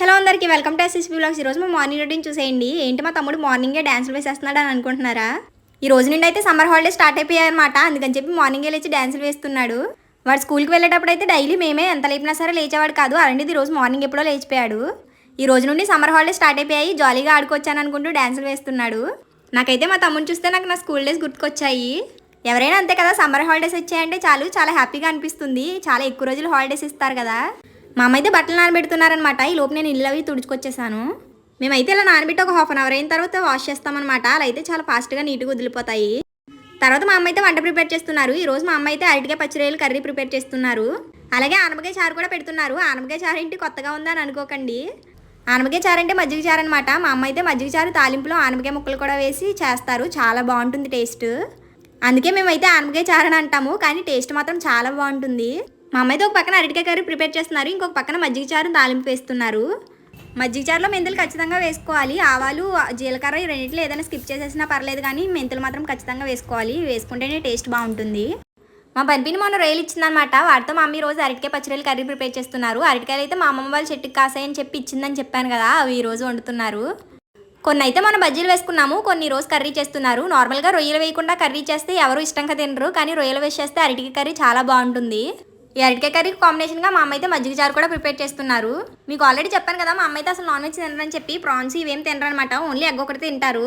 Hello అందరికీ welcome to SSP blogs. ఈరోజు మా మార్నింగ్ రొటీన్ చూసేయండి. ఏంటి మా తమ్ముడు మార్నింగే డ్యాన్సులు వేసేస్తున్నాడు అని అనుకుంటున్నారా? ఈ రోజు నుండి అయితే సమ్మర్ హాలిడే స్టార్ట్ అయిపోయాయి అనమాట అందుకని చెప్పి మార్నింగే లేచి డ్యాన్సులు వేస్తున్నాడు. వాడు స్కూల్కి వెళ్ళేటప్పుడు అయితే డైలీ మేమే ఎంత లేపినా సరే లేచేవాడు కాదు. అలాంటిది ఈ రోజు మార్నింగ్ ఎప్పుడో లేచిపోయాడు. ఈ రోజు నుండి సమ్మర్ హాలిడే స్టార్ట్ అయిపోయాయి. జాలీగా ఆడుకొచ్చాను అనుకుంటూ డ్యాన్సులు వేస్తున్నాడు. నాకైతే మా తమ్ముని చూస్తే నాకు నా స్కూల్ డేస్ గుర్తుకొచ్చాయి. ఎవరైనా అంతే కదా సమ్మర్ హాలిడేస్ వచ్చాయంటే చాలు. చాలా హ్యాపీగా అనిపిస్తుంది. చాలా ఎక్కువ రోజులు హాలిడేస్ ఇస్తారు కదా. మా అమ్మ అయితే బట్టలు నానబెడుతున్నారనమాట ఈ లోపు నేను ఇల్లు అవి తుడుచుకొచ్చేసాను. మేమైతే ఇలా నానబెట్టి ఒక హాఫ్ అన్ అవర్ అయిన తర్వాత వాష్ చేస్తామన్నమాట. అలా అయితే చాలా ఫాస్ట్గా నీట్గా వదిలిపోతాయి. తర్వాత మా అమ్మ అయితే వంట ప్రిపేర్ చేస్తున్నారు. ఈ రోజు మా అమ్మ అయితే అరటికాయ పచ్చిరొయ్యలు కర్రీ ప్రిపేర్ చేస్తున్నారు. అలాగే ఆనపకాయ చారు కూడా పెడుతున్నారు. ఆనపకాయ చారు ఏంటి కొత్తగా ఉందని అనుకోకండి. ఆనపకాయ చారు అంటే మజ్జిగ చారు అనమాట మా అమ్మ అయితే మజ్జిగ చారు తాలింపులో ఆనపకాయ ముక్కలు కూడా వేసి చేస్తారు. చాలా బాగుంటుంది టేస్ట్. అందుకే మేమైతే ఆనపకాయ చారు అని అంటాము. కానీ టేస్ట్ మాత్రం చాలా బాగుంటుంది. మా అమ్మాయితో అయితే ఒక పక్కన అరటికాయ కర్రీ ప్రిపేర్ చేస్తున్నారు. ఇంకొక పక్కన మజ్జిగ చారు తాలింపు వేస్తున్నారు. మజ్జిగ చారులో మెంతులు ఖచ్చితంగా వేసుకోవాలి. ఆవాలు జీలకర్ర ఈ రెండింటిలో ఏదైనా స్కిప్ చేసేసినా పర్లేదు కానీ మెంతులు మాత్రం ఖచ్చితంగా వేసుకోవాలి. వేసుకుంటేనే టేస్ట్ బాగుంటుంది. మా బన్పిని మొన్న రొయ్యలు ఇచ్చిందనమాట వాటితో మా అమ్మ రోజు అరటికాయ పచ్చిరొయ్యలు కర్రీ ప్రిపేర్ చేస్తున్నారు. అరటికాయలు అయితే మా అమ్మమ్మ వాళ్ళ చెట్టుకి కాసాయని చెప్పి ఇచ్చిందని చెప్పాను కదా అవి ఈ రోజు వండుతున్నారు. కొన్ని అయితే మనం బజ్జీలు వేసుకున్నాము. కొన్ని రోజు కర్రీ చేస్తున్నారు. నార్మల్గా రొయ్యలు వేయకుండా కర్రీ చేస్తే ఎవరు ఇష్టంగా తినరు. కానీ రొయ్యలు వేసేస్తే అరటికాయ కర్రీ చాలా బాగుంటుంది. ఈ అరటికాయ కర్రీకి కాంబినేషన్గా మా అమ్మ అయితే మజ్జిగ చారు కూడా ప్రిపేర్ చేస్తున్నారు. మీకు ఆల్రెడీ చెప్పాను కదా మా అమ్మ అయితే అసలు నాన్ వెజ్ తినరని చెప్పి ప్రాన్స్ ఇవేం తినరనమాట ఓన్లీ ఎగ్ ఒకటి తింటారు.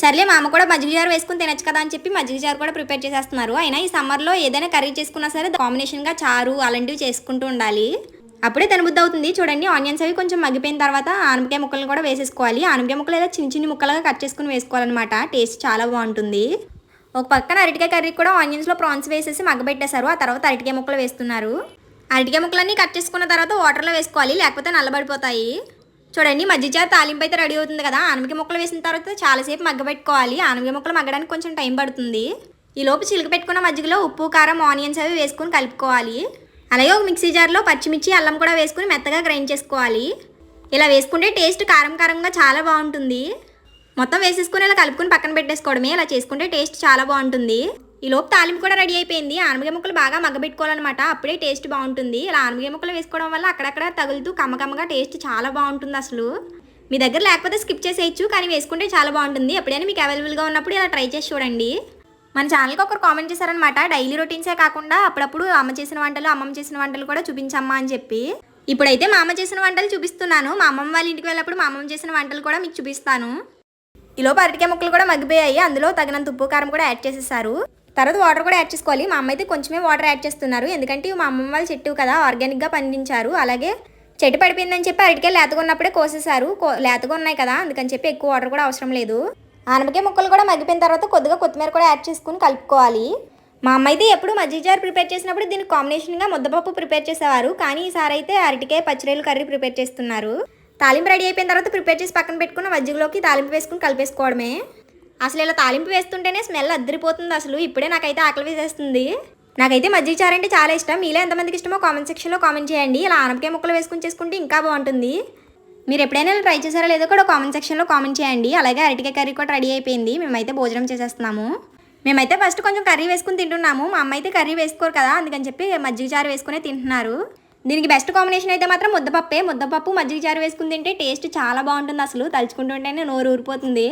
సర్లే మా అమ్మ కూడా మజ్జిగ జారు వేసుకుని తినచ్చు కదా అని చెప్పి మజ్జిగ జారు కూడా ప్రిపేర్ చేసేస్తున్నారు. అయినా ఈ సమ్మర్లో ఏదైనా కర్రీ చేసుకున్నా సరే కాంబినేషన్గా చారు అలాంటివి చేసుకుంటూ ఉండాలి. అప్పుడే తినబుద్ధి అవుతుంది. చూడండి ఆనియన్స్ అవి కొంచెం మగ్గిపోయిన తర్వాత ఆనపకాయ ముక్కలు కూడా వేసేసుకోవాలి. ఆనపకాయ ముక్కలు ఇలా చిన్న చిన్న ముక్కలుగా కట్ చేసుకుని వేసుకోవాలన్నమాట. టేస్ట్ చాలా బాగుంటుంది. ఒక పక్కన అరటికాయ కర్రీ కూడా ఆనియన్స్లో ప్రాన్స్ వేసేసి మగ్గబెట్టేశారు. ఆ తర్వాత అరటికాయ ముక్కలు వేస్తున్నారు. అరటికాయ ముక్కలన్నీ కట్ చేసుకున్న తర్వాత వాటర్లో వేసుకోవాలి లేకపోతే నల్లబడిపోతాయి. చూడండి మజ్జిగ తాలింపు అయితే రెడీ అవుతుంది కదా. ఆనమిక ముక్కలు వేసిన తర్వాత చాలాసేపు మగ్గబెట్టుకోవాలి. ఆనమిక ముక్కలు మగ్గడానికి కొంచెం టైం పడుతుంది. ఈ లోపు చిలుక పెట్టుకున్న మజ్జిగలో ఉప్పు కారం ఆనియన్స్ అవి వేసుకుని కలుపుకోవాలి. అలాగే ఒక మిక్సీ జార్లో పచ్చిమిర్చి అల్లం కూడా వేసుకుని మెత్తగా గ్రైండ్ చేసుకోవాలి. ఇలా వేసుకుంటే టేస్ట్ కారం కారంగా చాలా బాగుంటుంది. మొత్తం వేసేసుకుని ఇలా కలుపుకుని పక్కన పెట్టేసుకోవడమే. ఇలా చేసుకుంటే టేస్ట్ చాలా బాగుంటుంది. ఈ లోపు తాలింపు కూడా రెడీ అయిపోయింది. ఆనపకాయ ముక్కలు బాగా మగ్గబెట్టుకోవాలన్నమాట. అప్పుడే టేస్ట్ బాగుంటుంది. ఇలా ఆనపకాయ ముక్కలు వేసుకోవడం వల్ల అక్కడక్కడ తగులుతూ కమ్మకమ్మగా టేస్ట్ చాలా బాగుంటుంది అసలు. మీ దగ్గర లేకపోతే స్కిప్ చేసేయచ్చు కానీ వేసుకుంటే చాలా బాగుంటుంది. ఎప్పుడైనా మీకు అవైలబుల్గా ఉన్నప్పుడు ఇలా ట్రై చేసి చూడండి. మన ఛానల్కి ఒకరు కామెంట్ చేశారనమాట డైలీ రొటీన్సే కాకుండా అప్పుడప్పుడు అమ్మ చేసిన వంటలు అమ్మమ్మ చేసిన వంటలు కూడా చూపించమ్మా అని చెప్పి. ఇప్పుడైతే మా అమ్మ చేసిన వంటలు చూపిస్తున్నాను. మా అమ్మమ్మ వాళ్ళ ఇంటికి వెళ్ళినప్పుడు మా అమ్మమ్మ చేసిన వంటలు కూడా మీకు చూపిస్తాను. ఈలోపు అరటికాయ ముక్కలు కూడా మగ్గిపోయాయి. అందులో తగినంత ఉప్పు కారం కూడా యాడ్ చేసేసారు. తర్వాత వాటర్ కూడా యాడ్ చేసుకోవాలి. మా అమ్మ అయితే కొంచెమే వాటర్ యాడ్ చేస్తున్నారు. ఎందుకంటే మా అమ్మమ్మ వాళ్ళ చెట్టు కదా ఆర్గానిక్గా పండించారు. అలాగే చెట్టు పడిపోయిందని చెప్పి అరటికాయ లేతగా ఉన్నప్పుడే కోసేసారు కో- లేతగా ఉన్నాయి కదా అందుకని చెప్పి ఎక్కువ వాటర్ కూడా అవసరం లేదు. ఆనపకాయ ముక్కలు కూడా మగ్గిపోయిన తర్వాత కొద్దిగా కొత్తిమీర కూడా యాడ్ చేసుకుని కలుపుకోవాలి. మా అమ్మ అయితే ఎప్పుడు మజ్జిగ జార్ ప్రిపేర్ చేసినప్పుడు దీనికి కాంబినేషన్గా ముద్దపప్పు ప్రిపేర్ చేసేవారు. కానీ ఈసారి అయితే అరటికాయ పచ్చిరేలు కర్రీ ప్రిపేర్ చేస్తున్నారు. తాలింపు రెడీ అయిపోయిన తర్వాత ప్రిపేర్ చేసి పక్కన పెట్టుకున్న మజ్జిగలోకి తాలింపు వేసుకుని కలిపేసుకోవడమే. అసలు ఇలా తాలింపు వేస్తుంటేనే స్మెల్ అద్దరిపోతుంది అసలు. ఇప్పుడే నాకైతే ఆకలి వేసేస్తుంది. నాకైతే మజ్జిగ చారు అంటే చాలా ఇష్టం. మీలో ఎంతమందికి ఇష్టమో కామెంట్ సెక్షన్లో కామెంట్ చేయండి. ఇలా ఆనపకాయ ముక్కలు వేసుకుని చేసుకుంటే ఇంకా బాగుంటుంది. మీరు ఎప్పుడైనా ఇలా ట్రై చేశారో లేదో కూడా కామెంట్ సెక్షన్లో కామెంట్ చేయండి. అలాగే అరటికాయ కర్రీ కూడా రెడీ అయిపోయింది. మేమైతే భోజనం చేసేస్తున్నాము. మేమైతే ఫస్ట్ కొంచెం కర్రీ వేసుకుని తింటున్నాము. మా అమ్మ అయితే కర్రీ వేసుకోరు కదా అందుకని చెప్పి మజ్జిగ చారు వేసుకునే తింటున్నారు. దీనికి బెస్ట్ కాంబినేషన్ అయితే మాత్రం ముద్దపప్పే ముద్దపప్పు మజ్జిగ చారు వేసుకుని తింటే టేస్ట్ చాలా బాగుంటుంది అసలు. తలుచుకుంటుంటేనే నోరు ఊరిపోతుంది.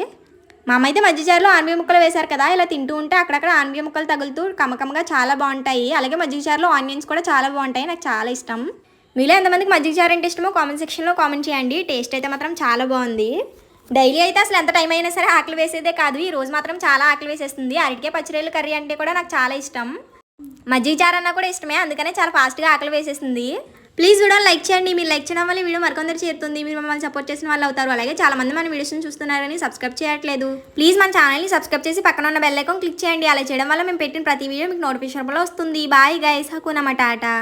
మా అమ్మ అయితే మజ్జిగ చారులో ముక్కలు వేశారు కదా. ఇలా తింటూ ఉంటే అక్కడక్కడ ఆనపకాయ ముక్కలు తగులుతూ కమ్మకమ్మగా చాలా బాగుంటాయి. అలాగే మజ్జిగ చారులో ఆనియన్స్ కూడా చాలా బాగుంటాయి. నాకు చాలా ఇష్టం. మీలో ఎంతమందికి మజ్జిగ చారు అంటే ఇష్టమో కామెంట్ సెక్షన్లో కామెంట్ చేయండి. టేస్ట్ అయితే మాత్రం చాలా బాగుంది. డైలీ అయితే అసలు ఎంత టైం అయినా సరే ఆకలి వేసేదే కాదు. ఈ రోజు మాత్రం చాలా ఆకలి వేసేస్తుంది. అరటికే పచ్చిరేలు కర్రీ అంటే కూడా నాకు చాలా ఇష్టం. మజ్జిగ చారు అన్నా కూడా ఇష్టమే అందుకనే చాలా ఫాస్ట్గా ఆకలి వేసేసింది. ప్లీజ్ కూడా లైక్ చేయండి మీరు లైక్ చేయడం వల్ల వీడియో మరికొందరు చేరుతుంది. మీరు మమ్మల్ని సపోర్ట్ చేసిన వాళ్ళు అవుతారు. అలాగే చాలా మంది మన వీడియోస్ని చూస్తున్నారని సబ్స్క్రైబ్ చేయట్లేదు. ప్లీజ్ మన ఛానల్ని సబ్స్క్రైబ్ చేసి పక్కన ఉన్న బెల్ ఐకాన్ క్లిక్ చేయండి. అలా చేయడం వల్ల మేము పెట్టిన ప్రతి వీడియో మీకు నోటిఫికేషన్ వస్తుంది. బాయ్ గైస్ హకునమాట టాటా.